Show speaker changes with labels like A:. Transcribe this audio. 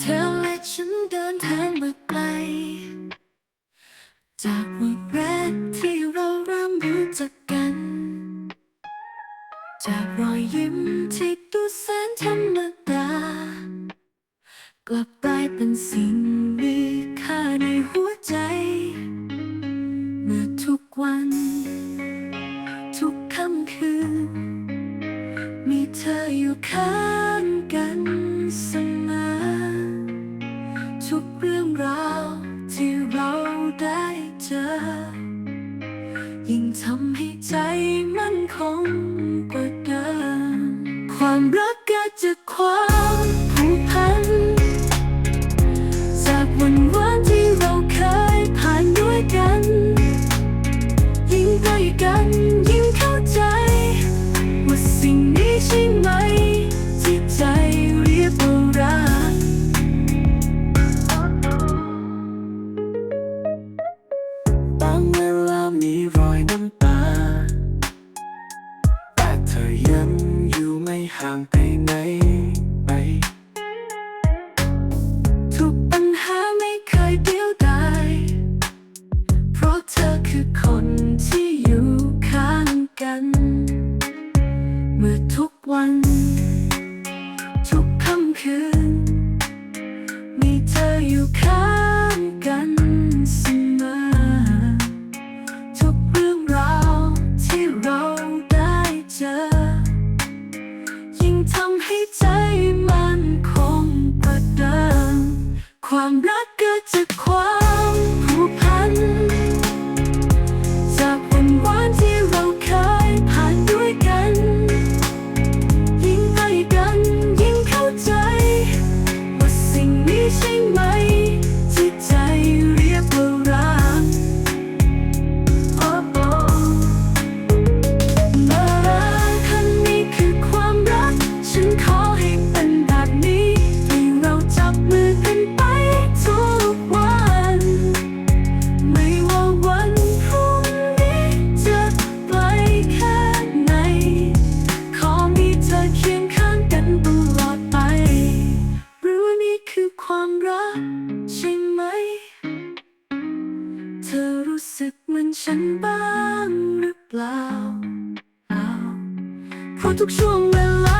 A: เธอและฉันเดินทางมาไกล จากวันแรกที่เราเริ่มรู้จักกัน จากรอยยิ้มที่ดูแสนธรรมดา กลับกลายเป็นสิ่งมีค่าในหัวใจ เมื่อทุกวัน ทุกค่ำคืน มีเธออยู่ข้าง เจอ ยิ่งทำให้ใจมั่นคงกว่าเดิมความรักเกิดจากความผูกพัน จากวันวานที่เราเคยผ่านด้วยกัน ยิ่งใกล้กัน ยังอยู่ไม่ห่างไปไหนไป ทุกปัญหาไม่เคยเดียวดายเพราะเธอคือคนที่อยู่ข้างกัน เมื่อทุกวัน ทุกค่ำคืน มีเธออยู่ข้างกันเสมอทุกเรื่องราวที่เรา รักเกิดจากคว สึกเหมือนฉันบ้างหรือเปล่าอ้าเพราะทุกช่วงเวลา